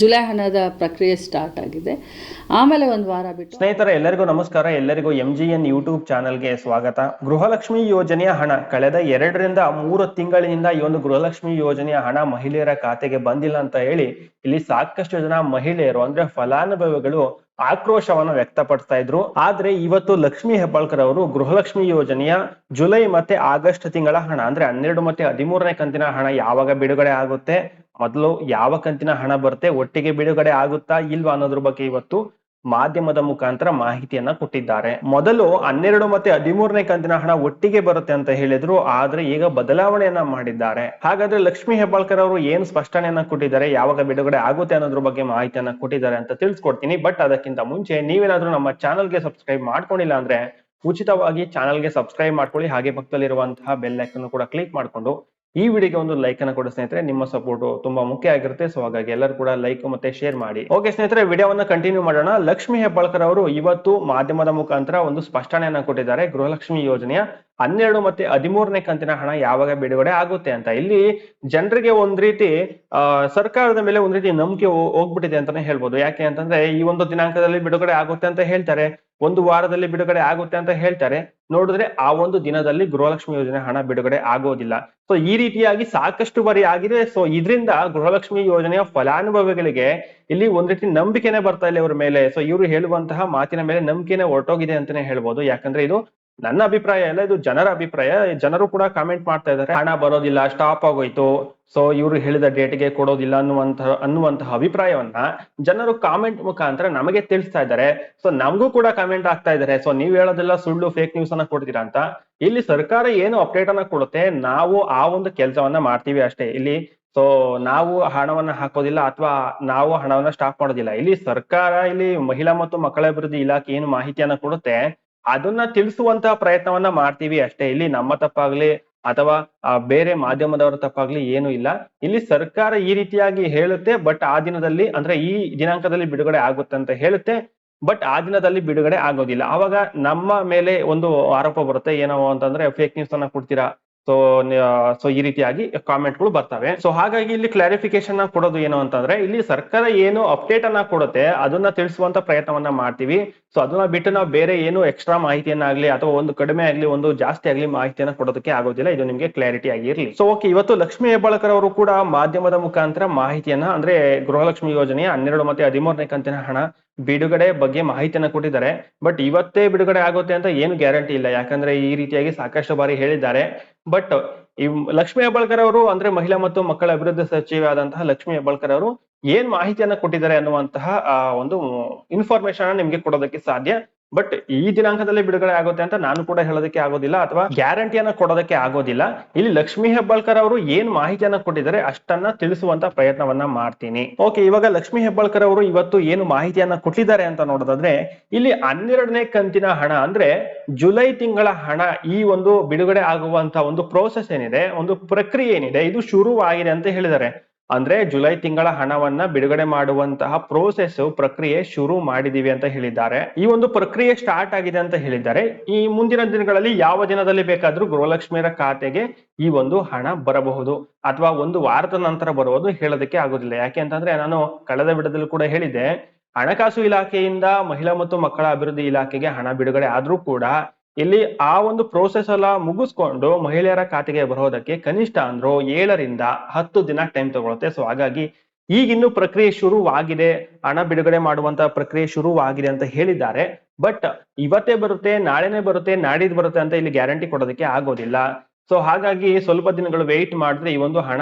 July ಹಣದ ಪ್ರಕ್ರಿಯೆ start ಆಗಿದೆ. ಆಮೇಲೆ ಒಂದು ವಾರ ಬಿಟ್ಟು ಸ್ನೇಹಿತರೆ, ಎಲ್ಲರಿಗೂ ನಮಸ್ಕಾರ. ಎಲ್ಲರಿಗೂ ಎಂ ಜಿ ಎನ್ ಯೂಟ್ಯೂಬ್ ಚಾನಲ್ಗೆ ಸ್ವಾಗತ. ಗೃಹಲಕ್ಷ್ಮಿ ಯೋಜನೆಯ ಹಣ. ಕಳೆದ ಎರಡರಿಂದ ಮೂರು ತಿಂಗಳಿನಿಂದ ಈ ಒಂದು ಗೃಹಲಕ್ಷ್ಮಿ ಯೋಜನೆಯ ಹಣ ಮಹಿಳೆಯರ ಖಾತೆಗೆ ಬಂದಿಲ್ಲ ಅಂತ ಹೇಳಿ ಇಲ್ಲಿ ಸಾಕಷ್ಟು ಜನ ಮಹಿಳೆಯರು, ಅಂದ್ರೆ ಫಲಾನುಭವಿಗಳು ಆಕ್ರೋಶವನ್ನು ವ್ಯಕ್ತಪಡಿಸ್ತಾ ಇದ್ರು. ಆದ್ರೆ ಇವತ್ತು ಲಕ್ಷ್ಮಿ ಹೆಬ್ಬಾಳ್ಕರ್ ಅವರು ಗೃಹಲಕ್ಷ್ಮಿ ಯೋಜನೆಯ ಜುಲೈ ಮತ್ತೆ ಆಗಸ್ಟ್ ತಿಂಗಳ ಹಣ, ಅಂದ್ರೆ ಹನ್ನೆರಡು ಮತ್ತೆ ಹದಿಮೂರನೇ ಕಂತಿನ ಹಣ ಯಾವಾಗ ಬಿಡುಗಡೆ ಆಗುತ್ತೆ ಮೊದಲು ಯಾವ ಕಂತಿನ ಹಣ ಬರುತ್ತೆ, ಒಟ್ಟಿಗೆ ಬಿಡುಗಡೆ ಆಗುತ್ತಾ ಇಲ್ವಾ ಅನ್ನೋದ್ರ ಬಗ್ಗೆ ಇವತ್ತು ಮಾಧ್ಯಮದ ಮುಖಾಂತರ ಮಾಹಿತಿಯನ್ನ ಕೊಟ್ಟಿದ್ದಾರೆ. ಮೊದಲು ಹನ್ನೆರಡು ಮತ್ತೆ ಹದಿಮೂರನೇ ಕಂತಿನ ಹಣ ಒಟ್ಟಿಗೆ ಬರುತ್ತೆ ಅಂತ ಹೇಳಿದ್ರು, ಆದ್ರೆ ಈಗ ಬದಲಾವಣೆಯನ್ನ ಮಾಡಿದ್ದಾರೆ. ಹಾಗಾದ್ರೆ ಲಕ್ಷ್ಮಿ ಹೆಬ್ಬಾಳ್ಕರ್ ಅವರು ಏನು ಸ್ಪಷ್ಟನೆಯನ್ನ ಕೊಟ್ಟಿದ್ದಾರೆ, ಯಾವಾಗ ಬಿಡುಗಡೆ ಆಗುತ್ತೆ ಅನ್ನೋದ್ರ ಬಗ್ಗೆ ಮಾಹಿತಿಯನ್ನ ಕೊಟ್ಟಿದ್ದಾರೆ ಅಂತ ತಿಳಿಸ್ಕೊಡ್ತೀನಿ. ಬಟ್ ಅದಕ್ಕಿಂತ ಮುಂಚೆ ನೀವೇನಾದ್ರೂ ನಮ್ಮ ಚಾನಲ್ಗೆ ಸಬ್ಸ್ಕ್ರೈಬ್ ಮಾಡ್ಕೊಂಡಿಲ್ಲ ಅಂದ್ರೆ ಉಚಿತವಾಗಿ ಚಾನಲ್ಗೆ ಸಬ್ಸ್ಕ್ರೈಬ್ ಮಾಡ್ಕೊಳ್ಳಿ. ಹಾಗೆ ಪಕ್ಕದಲ್ಲಿರುವಂತಹ ಬೆಲ್ ಐಕನ್ ಕೂಡ ಕ್ಲಿಕ್ ಮಾಡ್ಕೊಂಡು ಈ ವಿಡಿಯೋಗೆ ಒಂದು ಲೈಕ್ ಅನ್ನ ಕೊಡಿ ಸ್ನೇಹಿತರೆ. ನಿಮ್ಮ ಸಪೋರ್ಟ್ ತುಂಬಾ ಮುಖ್ಯ ಆಗಿರುತ್ತೆ. ಸೊ ಹಾಗಾಗಿ ಎಲ್ಲರೂ ಕೂಡ ಲೈಕ್ ಮತ್ತೆ ಶೇರ್ ಮಾಡಿ. ಓಕೆ ಸ್ನೇಹಿತರೆ, ವಿಡಿಯೋವನ್ನ ಕಂಟಿನ್ಯೂ ಮಾಡೋಣ. ಲಕ್ಷ್ಮಿ ಹೆಬ್ಬಾಳ್ಕರ್ ಅವರು ಇವತ್ತು ಮಾಧ್ಯಮದ ಮುಖಾಂತರ ಒಂದು ಸ್ಪಷ್ಟನೆಯನ್ನ ಕೊಟ್ಟಿದ್ದಾರೆ. ಗೃಹಲಕ್ಷ್ಮಿ ಯೋಜನೆಯ ಹನ್ನೆರಡು ಮತ್ತೆ ಹದಿಮೂರನೇ ಕಂತಿನ ಹಣ ಯಾವಾಗ ಬಿಡುಗಡೆ ಆಗುತ್ತೆ ಅಂತ. ಇಲ್ಲಿ ಜನರಿಗೆ ಒಂದ್ ರೀತಿ ಸರ್ಕಾರದ ಮೇಲೆ ಒಂದ್ ರೀತಿ ನಂಬಿಕೆ ಹೋಗ್ಬಿಟ್ಟಿದೆ ಅಂತಾನೆ ಹೇಳ್ಬೋದು. ಯಾಕೆ ಅಂತಂದ್ರೆ ಈ ಒಂದು ದಿನಾಂಕದಲ್ಲಿ ಬಿಡುಗಡೆ ಆಗುತ್ತೆ ಅಂತ ಹೇಳ್ತಾರೆ. ಒಂದು ವಾರದಲ್ಲಿ ಬಿಡುಗಡೆ ಆಗುತ್ತೆ ಅಂತ ಹೇಳ್ತಾರೆ. ನೋಡಿದ್ರೆ ಆ ಒಂದು ದಿನದಲ್ಲಿ ಗೃಹಲಕ್ಷ್ಮಿ ಯೋಜನೆ ಹಣ ಬಿಡುಗಡೆ ಆಗೋದಿಲ್ಲ. ಸೊ ಈ ರೀತಿಯಾಗಿ ಸಾಕಷ್ಟು ಬಾರಿ ಆಗಿದೆ. ಸೊ ಇದರಿಂದ ಗೃಹಲಕ್ಷ್ಮಿ ಯೋಜನೆಯ ಫಲಾನುಭವಿಗಳಿಗೆ ಇಲ್ಲಿ ಒಂದ್ ರೀತಿ ನಂಬಿಕೆನೆ ಬರ್ತಾ ಇಲ್ಲ ಇವ್ರ ಮೇಲೆ. ಸೊ ಇವರು ಹೇಳುವಂತಹ ಮಾತಿನ ಮೇಲೆ ನಂಬಿಕೆನೆ ಹೊರಟೋಗಿದೆ ಅಂತಾನೆ ಹೇಳ್ಬೋದು. ಯಾಕಂದ್ರೆ ಇದು ನನ್ನ ಅಭಿಪ್ರಾಯ ಎಲ್ಲ ಇದು ಜನರ ಅಭಿಪ್ರಾಯ. ಜನರು ಕೂಡ ಕಾಮೆಂಟ್ ಮಾಡ್ತಾ ಇದ್ದಾರೆ. ಹಣ ಬರೋದಿಲ್ಲ ಸ್ಟಾಪ್ ಆಗೋಯ್ತು. ಸೊ ಇವರು ಹೇಳಿದ ಡೇಟ್ಗೆ ಕೊಡೋದಿಲ್ಲ ಅನ್ನುವಂತಹ ಅನ್ನುವಂತಹ ಅಭಿಪ್ರಾಯವನ್ನ ಜನರು ಕಾಮೆಂಟ್ ಮುಖಾಂತರ ನಮಗೆ ತಿಳಿಸ್ತಾ ಇದ್ದಾರೆ. ಸೊ ನಮಗೂ ಕೂಡ ಕಾಮೆಂಟ್ ಆಗ್ತಾ ಇದ್ದಾರೆ. ಸೊ ನೀವ್ ಹೇಳೋದೆಲ್ಲ ಸುಳ್ಳು ಫೇಕ್ ನ್ಯೂಸ್ ಅನ್ನ ಕೊಡ್ತೀರಾ ಅಂತ. ಇಲ್ಲಿ ಸರ್ಕಾರ ಏನು ಅಪ್ಡೇಟ್ ಅನ್ನ ಕೊಡುತ್ತೆ? ನಾವು ಆ ಒಂದು ಕೆಲಸವನ್ನ ಮಾಡ್ತೀವಿ ಅಷ್ಟೇ. ಇಲ್ಲಿ ಸೊ ನಾವು ಹಣವನ್ನ ಹಾಕೋದಿಲ್ಲ ಅಥವಾ ನಾವು ಹಣವನ್ನ ಸ್ಟಾಪ್ ಮಾಡೋದಿಲ್ಲ. ಇಲ್ಲಿ ಸರ್ಕಾರ, ಇಲ್ಲಿ ಮಹಿಳಾ ಮತ್ತು ಮಕ್ಕಳ ಅಭಿವೃದ್ಧಿ ಇಲಾಖೆ ಏನು ಮಾಹಿತಿಯನ್ನ ಕೊಡುತ್ತೆ? ಅದನ್ನ ತಿಳಿಸುವಂತಹ ಪ್ರಯತ್ನವನ್ನ ಮಾಡ್ತೀವಿ ಅಷ್ಟೇ. ಇಲ್ಲಿ ನಮ್ಮ ತಪ್ಪಾಗ್ಲಿ ಅಥವಾ ಆ, ಬೇರೆ ಮಾಧ್ಯಮದವರ ತಪ್ಪಾಗ್ಲಿ ಏನು ಇಲ್ಲ. ಇಲ್ಲಿ ಸರ್ಕಾರ ಈ ರೀತಿಯಾಗಿ ಹೇಳುತ್ತೆ ಬಟ್ ಆ ದಿನದಲ್ಲಿ ಅಂದ್ರೆ ಈ ದಿನಾಂಕದಲ್ಲಿ ಬಿಡುಗಡೆ ಆಗುತ್ತೆ ಅಂತ ಹೇಳುತ್ತೆ ಬಟ್ ಆ ದಿನದಲ್ಲಿ ಬಿಡುಗಡೆ ಆಗೋದಿಲ್ಲ. ಅವಾಗ ನಮ್ಮ ಮೇಲೆ ಒಂದು ಆರೋಪ ಬರುತ್ತೆ ಏನೋ ಅಂತಂದ್ರೆ ಫೇಕ್ ನ್ಯೂಸ್ ಅನ್ನ ಕೊಡ್ತೀರಾ? ಸೊ ಸೊ ಈ ರೀತಿಯಾಗಿ ಕಾಮೆಂಟ್ಗಳು ಬರ್ತವೆ. ಸೊ ಹಾಗಾಗಿ ಇಲ್ಲಿ ಕ್ಲಾರಿಫಿಕೇಶನ್ ಕೊಡೋದು ಏನು ಅಂತಂದ್ರೆ, ಇಲ್ಲಿ ಸರ್ಕಾರ ಏನು ಅಪ್ಡೇಟ್ ಅನ್ನ ಕೊಡುತ್ತೆ, ಅದನ್ನ ತಿಳಿಸುವಂತ ಪ್ರಯತ್ನವನ್ನ ಮಾಡ್ತೀವಿ. ಸೊ ಅದನ್ನ ಬಿಟ್ಟು ನಾವು ಬೇರೆ ಏನು ಎಕ್ಸ್ಟ್ರಾ ಮಾಹಿತಿಯನ್ನಾಗ್ಲಿ ಅಥವಾ ಒಂದು ಕಡಿಮೆ ಆಗ್ಲಿ, ಒಂದು ಜಾಸ್ತಿ ಆಗ್ಲಿ ಮಾಹಿತಿಯನ್ನ ಕೊಡೋದಕ್ಕೆ ಆಗೋದಿಲ್ಲ. ಇದು ನಿಮ್ಗೆ ಕ್ಲಾರಿಟಿ ಆಗಿರ್ಲಿ. ಸೊ ಓಕೆ ಇವತ್ತು ಲಕ್ಷ್ಮಿ ಹೆಬ್ಬಾಳ್ಕರ್ ಅವರು ಕೂಡ ಮಾಧ್ಯಮದ ಮುಖಾಂತರ ಮಾಹಿತಿಯನ್ನ, ಅಂದ್ರೆ ಗೃಹಲಕ್ಷ್ಮಿ ಯೋಜನೆಯ ಹನ್ನೆರಡು ಮತ್ತೆ ಹದಿಮೂರನೇ ಕಂತಿನ ಹಣ ಬಿಡುಗಡೆ ಬಗ್ಗೆ ಮಾಹಿತಿಯನ್ನ ಕೊಟ್ಟಿದ್ದಾರೆ. ಬಟ್ ಇವತ್ತೇ ಬಿಡುಗಡೆ ಆಗುತ್ತೆ ಅಂತ ಏನು ಗ್ಯಾರಂಟಿ ಇಲ್ಲ. ಯಾಕಂದ್ರೆ ಈ ರೀತಿಯಾಗಿ ಸಾಕಷ್ಟು ಬಾರಿ ಹೇಳಿದ್ದಾರೆ. ಬಟ್ ಈ ಲಕ್ಷ್ಮೀ ಹೆಬ್ಬಾಳ್ಕರ್ ಅವರು ಅಂದ್ರೆ ಮಹಿಳಾ ಮತ್ತು ಮಕ್ಕಳ ಅಭಿವೃದ್ಧಿ ಸಚಿವೆ ಆದಂತಹ ಲಕ್ಷ್ಮೀ ಹೆಬ್ಬಾಳ್ಕರ್ ಅವರು ಏನ್ ಮಾಹಿತಿಯನ್ನ ಕೊಟ್ಟಿದ್ದಾರೆ ಅನ್ನುವಂತಹ ಆ, ಒಂದು ಇನ್ಫಾರ್ಮೇಶನ್ ನಿಮ್ಗೆ ಕೊಡೋದಕ್ಕೆ ಸಾಧ್ಯ. ಬಟ್ ಈ ದಿನಾಂಕದಲ್ಲಿ ಬಿಡುಗಡೆ ಆಗುತ್ತೆ ಅಂತ ನಾನು ಕೂಡ ಹೇಳೋದಕ್ಕೆ ಆಗೋದಿಲ್ಲ ಅಥವಾ ಗ್ಯಾರಂಟಿಯನ್ನ ಕೊಡೋದಕ್ಕೆ ಆಗೋದಿಲ್ಲ. ಇಲ್ಲಿ ಲಕ್ಷ್ಮಿ ಹೆಬ್ಬಾಳ್ಕರ್ ಅವರು ಏನ್ ಮಾಹಿತಿಯನ್ನ ಕೊಟ್ಟಿದ್ದಾರೆ ಅಷ್ಟನ್ನ ತಿಳಿಸುವಂತ ಪ್ರಯತ್ನವನ್ನ ಮಾಡ್ತೀನಿ. ಓಕೆ ಇವಾಗ ಲಕ್ಷ್ಮಿ ಹೆಬ್ಬಾಳ್ಕರ್ ಅವರು ಇವತ್ತು ಏನು ಮಾಹಿತಿಯನ್ನ ಕೊಟ್ಟಿದ್ದಾರೆ ಅಂತ ನೋಡೋದಾದ್ರೆ, ಇಲ್ಲಿ ಹನ್ನೆರಡನೇ ಕಂತಿನ ಹಣ ಅಂದ್ರೆ ಜುಲೈ ತಿಂಗಳ ಹಣ ಈ ಒಂದು ಬಿಡುಗಡೆ ಆಗುವಂತ ಒಂದು ಪ್ರೋಸೆಸ್ ಏನಿದೆ, ಒಂದು ಪ್ರಕ್ರಿಯೆ ಏನಿದೆ, ಇದು ಶುರುವಾಗಿದೆ ಅಂತ ಹೇಳಿದ್ದಾರೆ. ಅಂದ್ರೆ ಜುಲೈ ತಿಂಗಳ ಹಣವನ್ನ ಬಿಡುಗಡೆ ಮಾಡುವಂತಹ ಪ್ರೋಸೆಸ್ ಪ್ರಕ್ರಿಯೆ ಶುರು ಮಾಡಿದೀವಿ ಅಂತ ಹೇಳಿದ್ದಾರೆ. ಈ ಒಂದು ಪ್ರಕ್ರಿಯೆ ಸ್ಟಾರ್ಟ್ ಆಗಿದೆ ಅಂತ ಹೇಳಿದ್ದಾರೆ. ಈ ಮುಂದಿನ ದಿನಗಳಲ್ಲಿ ಯಾವ ದಿನದಲ್ಲಿ ಬೇಕಾದ್ರೂ ಗೃಹಲಕ್ಷ್ಮಿಯರ ಖಾತೆಗೆ ಈ ಒಂದು ಹಣ ಬರಬಹುದು ಅಥವಾ ಒಂದು ವಾರದ ನಂತರ ಬರುವುದು ಹೇಳೋದಕ್ಕೆ ಆಗೋದಿಲ್ಲ. ಯಾಕೆ ಅಂತಂದ್ರೆ ನಾನು ಕಳೆದ ವಿಡದಲ್ಲಿ ಕೂಡ ಹೇಳಿದೆ ಹಣಕಾಸು ಇಲಾಖೆಯಿಂದ ಮಹಿಳಾ ಮತ್ತು ಮಕ್ಕಳ ಅಭಿವೃದ್ಧಿ ಇಲಾಖೆಗೆ ಹಣ ಬಿಡುಗಡೆ ಆದ್ರೂ ಕೂಡ ಇಲ್ಲಿ ಆ ಒಂದು ಪ್ರೋಸೆಸ್ ಎಲ್ಲ ಮುಗಿಸ್ಕೊಂಡು ಮಹಿಳೆಯರ ಖಾತೆಗೆ ಬರೋದಕ್ಕೆ ಕನಿಷ್ಠ ಅಂದ್ರೂ ಏಳರಿಂದ ಹತ್ತು ದಿನ ಟೈಮ್ ತಗೊಳುತ್ತೆ. ಸೊ ಹಾಗಾಗಿ ಈಗಿನ್ನು ಪ್ರಕ್ರಿಯೆ ಶುರುವಾಗಿದೆ. ಹಣ ಬಿಡುಗಡೆ ಮಾಡುವಂತ ಪ್ರಕ್ರಿಯೆ ಶುರುವಾಗಿದೆ ಅಂತ ಹೇಳಿದ್ದಾರೆ. ಬಟ್ ಇವತ್ತೇ ಬರುತ್ತೆ, ನಾಳೆನೆ ಬರುತ್ತೆ, ನಾಡಿದ್ದು ಬರುತ್ತೆ ಅಂತ ಇಲ್ಲಿ ಗ್ಯಾರಂಟಿ ಕೊಡೋದಕ್ಕೆ ಆಗೋದಿಲ್ಲ. ಸೊ ಹಾಗಾಗಿ ಸ್ವಲ್ಪ ದಿನಗಳು ವೆಯ್ಟ್ ಮಾಡಿದ್ರೆ ಈ ಒಂದು ಹಣ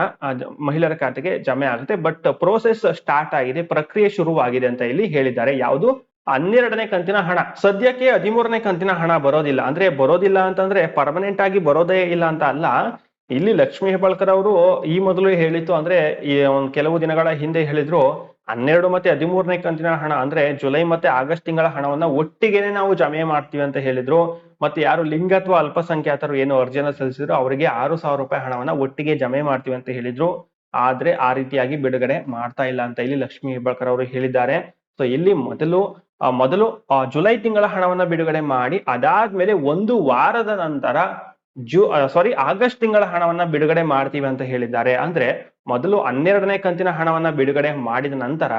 ಮಹಿಳೆಯರ ಖಾತೆಗೆ ಜಮೆ ಆಗುತ್ತೆ. ಬಟ್ ಪ್ರೋಸೆಸ್ ಸ್ಟಾರ್ಟ್ ಆಗಿದೆ, ಪ್ರಕ್ರಿಯೆ ಶುರುವಾಗಿದೆ ಅಂತ ಇಲ್ಲಿ ಹೇಳಿದ್ದಾರೆ. ಯಾವುದು? ಹನ್ನೆರಡನೇ ಕಂತಿನ ಹಣ. ಸದ್ಯಕ್ಕೆ ಹದಿಮೂರನೇ ಕಂತಿನ ಹಣ ಬರೋದಿಲ್ಲ. ಅಂದ್ರೆ ಬರೋದಿಲ್ಲ ಅಂತಂದ್ರೆ ಪರ್ಮನೆಂಟ್ ಆಗಿ ಬರೋದೇ ಇಲ್ಲ ಅಂತ ಅಲ್ಲ. ಇಲ್ಲಿ ಲಕ್ಷ್ಮೀ ಹೆಬ್ಬಾಳ್ಕರ್ ಅವರು ಈ ಮೊದಲು ಹೇಳಿತ್ತು ಅಂದ್ರೆ ಈ ಒಂದ್ ಕೆಲವು ದಿನಗಳ ಹಿಂದೆ ಹೇಳಿದ್ರು, ಹನ್ನೆರಡು ಮತ್ತೆ ಹದಿಮೂರನೇ ಕಂತಿನ ಹಣ ಅಂದ್ರೆ ಜುಲೈ ಮತ್ತೆ ಆಗಸ್ಟ್ ತಿಂಗಳ ಹಣವನ್ನ ಒಟ್ಟಿಗೆನೆ ನಾವು ಜಮೆ ಮಾಡ್ತೀವಿ ಅಂತ ಹೇಳಿದ್ರು. ಮತ್ತೆ ಯಾರು ಲಿಂಗ ಅಥವಾ ಅಲ್ಪಸಂಖ್ಯಾತರು ಏನು ಅರ್ಜಿಯನ್ನು ಸಲ್ಲಿಸಿದ್ರು, ಅವರಿಗೆ ಆರು ಸಾವಿರ ರೂಪಾಯಿ ಹಣವನ್ನ ಒಟ್ಟಿಗೆ ಜಮೆ ಮಾಡ್ತೀವಿ ಅಂತ ಹೇಳಿದ್ರು. ಆದ್ರೆ ಆ ರೀತಿಯಾಗಿ ಬಿಡುಗಡೆ ಮಾಡ್ತಾ ಇಲ್ಲ ಅಂತ ಇಲ್ಲಿ ಲಕ್ಷ್ಮೀ ಹೆಬ್ಬಾಳ್ಕರ್ ಅವರು ಹೇಳಿದ್ದಾರೆ. ಸೊ ಇಲ್ಲಿ ಮೊದಲು ಮೊದಲು ಜುಲೈ ತಿಂಗಳ ಹಣವನ್ನ ಬಿಡುಗಡೆ ಮಾಡಿ, ಅದಾದ್ಮೇಲೆ ಒಂದು ವಾರದ ನಂತರ ಜೂ ಸಾರಿ ಆಗಸ್ಟ್ ತಿಂಗಳ ಹಣವನ್ನ ಬಿಡುಗಡೆ ಮಾಡ್ತೀವಿ ಅಂತ ಹೇಳಿದ್ದಾರೆ. ಅಂದ್ರೆ ಮೊದಲು ಹನ್ನೆರಡನೇ ಕಂತಿನ ಹಣವನ್ನ ಬಿಡುಗಡೆ ಮಾಡಿದ ನಂತರ,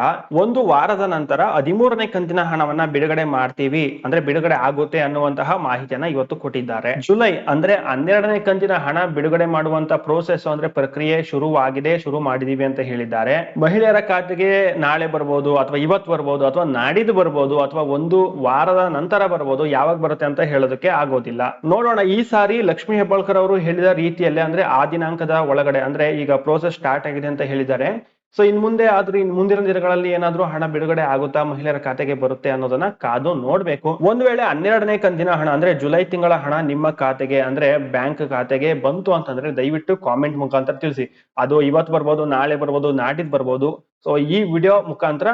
ಒಂದು ವಾರದ ನಂತರ ಹದಿಮೂರನೇ ಕಂತಿನ ಹಣವನ್ನ ಬಿಡುಗಡೆ ಮಾಡ್ತೀವಿ. ಅಂದ್ರೆ ಬಿಡುಗಡೆ ಆಗುತ್ತೆ ಅನ್ನುವಂತಹ ಮಾಹಿತಿಯನ್ನ ಇವತ್ತು ಕೊಟ್ಟಿದ್ದಾರೆ. ಜುಲೈ ಅಂದ್ರೆ ಹನ್ನೆರಡನೇ ಕಂತಿನ ಹಣ ಬಿಡುಗಡೆ ಮಾಡುವಂತ ಪ್ರೋಸೆಸ್ ಅಂದ್ರೆ ಪ್ರಕ್ರಿಯೆ ಶುರುವಾಗಿದೆ, ಶುರು ಮಾಡಿದೀವಿ ಅಂತ ಹೇಳಿದ್ದಾರೆ. ಮಹಿಳೆಯರ ಖಾತೆಗೆ ನಾಳೆ ಬರ್ಬೋದು ಅಥವಾ ಇವತ್ತು ಬರ್ಬೋದು ಅಥವಾ ನಾಡಿದ್ದು ಬರ್ಬೋದು ಅಥವಾ ಒಂದು ವಾರದ ನಂತರ ಬರ್ಬೋದು, ಯಾವಾಗ ಬರುತ್ತೆ ಅಂತ ಹೇಳೋದಕ್ಕೆ ಆಗೋದಿಲ್ಲ. ನೋಡೋಣ, ಈ ಸಾರಿ ಲಕ್ಷ್ಮೀ ಹೆಬ್ಬಾಳ್ಕರ್ ಅವರು ಹೇಳಿದ ರೀತಿಯಲ್ಲೇ ಅಂದ್ರೆ ಆ ದಿನಾಂಕದ ಒಳಗಡೆ, ಅಂದ್ರೆ ಈಗ ಪ್ರೋಸೆಸ್ ಸ್ಟಾರ್ಟ್ ಆಗಿದೆ ಅಂತ ಹೇಳಿದ್ದಾರೆ. ಸೊ ಇನ್ ಮುಂದೆ ಆದ್ರೂ, ಇನ್ ಮುಂದಿನ ದಿನಗಳಲ್ಲಿ ಏನಾದ್ರೂ ಹಣ ಬಿಡುಗಡೆ ಆಗುತ್ತಾ, ಮಹಿಳೆಯರ ಖಾತೆಗೆ ಬರುತ್ತೆ ಅನ್ನೋದನ್ನ ಕಾದು ನೋಡ್ಬೇಕು. ಒಂದ್ ವೇಳೆ ಹನ್ನೆರಡನೇ ಕಂತಿನ ಹಣ, ಅಂದ್ರೆ ಜುಲೈ ತಿಂಗಳ ಹಣ ನಿಮ್ಮ ಖಾತೆಗೆ, ಅಂದ್ರೆ ಬ್ಯಾಂಕ್ ಖಾತೆಗೆ ಬಂತು ಅಂತಂದ್ರೆ ದಯವಿಟ್ಟು ಕಾಮೆಂಟ್ ಮುಖಾಂತರ ತಿಳಿಸಿ. ಅದು ಇವತ್ತು ಬರ್ಬೋದು, ನಾಳೆ ಬರ್ಬೋದು ನಾಡಿದ್ ಬರ್ಬೋದು. ಸೊ ಈ ವಿಡಿಯೋ ಮುಖಾಂತರ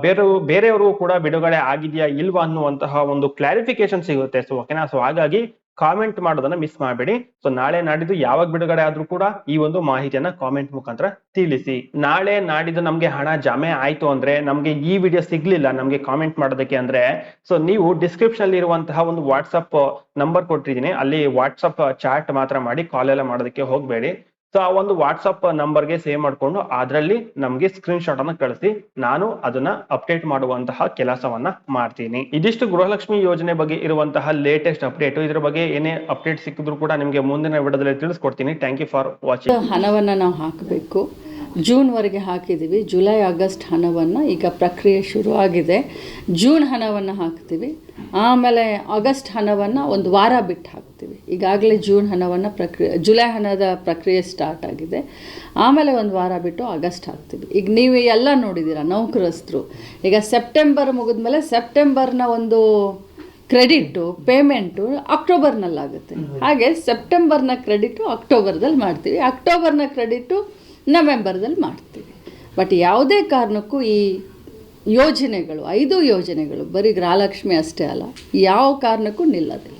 ಬೇರೆ ಬೇರೆಯವರು ಕೂಡ ಬಿಡುಗಡೆ ಆಗಿದೆಯಾ, ಇಲ್ವಾ ಅನ್ನುವಂತಹ ಒಂದು ಕ್ಲಾರಿಫಿಕೇಶನ್ ಸಿಗುತ್ತೆ. ಸೊ ಓಕೆನಾ ಸೊ ಹಾಗಾಗಿ ಕಾಮೆಂಟ್ ಮಾಡೋದನ್ನ ಮಿಸ್ ಮಾಡಬೇಡಿ. ಸೊ ನಾಳೆ ನಾಡಿದ್ದು ಯಾವಾಗ ಬಿಡುಗಡೆ ಆದ್ರೂ ಕೂಡ ಈ ಒಂದು ಮಾಹಿತಿಯನ್ನ ಕಾಮೆಂಟ್ ಮುಖಾಂತರ ತಿಳಿಸಿ. ನಾಳೆ ನಾಡಿದ್ದು ನಮ್ಗೆ ಹಣ ಜಮೆ ಆಯ್ತು ಅಂದ್ರೆ, ನಮ್ಗೆ ಈ ವಿಡಿಯೋ ಸಿಗ್ಲಿಲ್ಲ, ನಮ್ಗೆ ಕಾಮೆಂಟ್ ಮಾಡೋದಕ್ಕೆ ಅಂದ್ರೆ ಸೊ ನೀವು ಡಿಸ್ಕ್ರಿಪ್ಷನ್ ಅಲ್ಲಿ ಇರುವಂತಹ ಒಂದು ವಾಟ್ಸಪ್ ನಂಬರ್ ಕೊಟ್ಟಿದ್ದೀನಿ. ಅಲ್ಲಿ ವಾಟ್ಸಪ್ ಚಾಟ್ ಮಾತ್ರ ಮಾಡಿ ಕಾಲ್ ಎಲ್ಲ ಮಾಡೋದಕ್ಕೆ ಹೋಗ್ಬೇಡಿ. ಸೊ ಆ ಒಂದು ವಾಟ್ಸಪ್ ನಂಬರ್ಗೆ ಸೇವ್ ಮಾಡಿಕೊಂಡು ಅದರಲ್ಲಿ ನಮಗೆ ಸ್ಕ್ರೀನ್ ಶಾಟ್ ಅನ್ನ ಕಳಿಸಿ. ನಾನು ಅದನ್ನ ಅಪ್ಡೇಟ್ ಮಾಡುವಂತಹ ಕೆಲಸವನ್ನ ಮಾಡ್ತೀನಿ. ಇದಿಷ್ಟು ಗೃಹಲಕ್ಷ್ಮಿ ಯೋಜನೆ ಬಗ್ಗೆ ಇರುವಂತಹ ಲೇಟೆಸ್ಟ್ ಅಪ್ಡೇಟ್ ಇದ್ರ ಬಗ್ಗೆ ಏನೇ ಅಪ್ಡೇಟ್ ಸಿಕ್ಕಿದ್ರು ಕೂಡ ನಿಮಗೆ ಮುಂದಿನ ವಿಡಿಯೋದಲ್ಲಿ ತಿಳಿಸ್ಕೊಡ್ತೀನಿ. ಥ್ಯಾಂಕ್ ಯು ಫಾರ್ ವಾಚಿಂಗ್ ಹಣವನ್ನು ನಾವು ಹಾಕಬೇಕು. ಜೂನ್ವರೆಗೆ ಹಾಕಿದ್ದೀವಿ ಜುಲೈ ಆಗಸ್ಟ್ ಹಣವನ್ನು ಈಗ ಪ್ರಕ್ರಿಯೆ ಶುರುವಾಗಿದೆ ಜೂನ್ ಹಣವನ್ನು ಹಾಕ್ತೀವಿ. ಆಮೇಲೆ ಆಗಸ್ಟ್ ಹಣವನ್ನು ಒಂದು ವಾರ ಬಿಟ್ಟು ಹಾಕ್ತೀವಿ. ಈಗಾಗಲೇ ಜೂನ್ ಹಣವನ್ನು ಪ್ರಕ್ರಿಯೆ ಜುಲೈ ಹಣದ ಪ್ರಕ್ರಿಯೆ ಸ್ಟಾರ್ಟ್ ಆಗಿದೆ. ಆಮೇಲೆ ಒಂದು ವಾರ ಬಿಟ್ಟು ಆಗಸ್ಟ್ ಹಾಕ್ತೀವಿ. ಈಗ ನೀವು ಎಲ್ಲ ನೋಡಿದ್ದೀರ ನೌಕರಸ್ಥರು. ಈಗ ಸೆಪ್ಟೆಂಬರ್ ಮುಗಿದ ಮೇಲೆ ಸೆಪ್ಟೆಂಬರ್ನ ಒಂದು ಕ್ರೆಡಿಟು ಪೇಮೆಂಟು ಅಕ್ಟೋಬರ್ನಲ್ಲಾಗುತ್ತೆ ಹಾಗೆ ಸೆಪ್ಟೆಂಬರ್ನ ಕ್ರೆಡಿಟು ಅಕ್ಟೋಬರ್ದಲ್ಲಿ ಮಾಡ್ತೀವಿ. ಅಕ್ಟೋಬರ್ನ ಕ್ರೆಡಿಟು ನವೆಂಬರ್ದಲ್ಲಿ ಮಾಡ್ತೀವಿ. ಬಟ್ ಯಾವುದೇ ಕಾರಣಕ್ಕೂ ಈ ಯೋಜನೆಗಳು ಐದು ಯೋಜನೆಗಳು ಬರೀ ಗೃಹಲಕ್ಷ್ಮಿ ಅಷ್ಟೇ ಅಲ್ಲ ಯಾವ ಕಾರಣಕ್ಕೂ ನಿಲ್ಲೋದಿಲ್ಲ.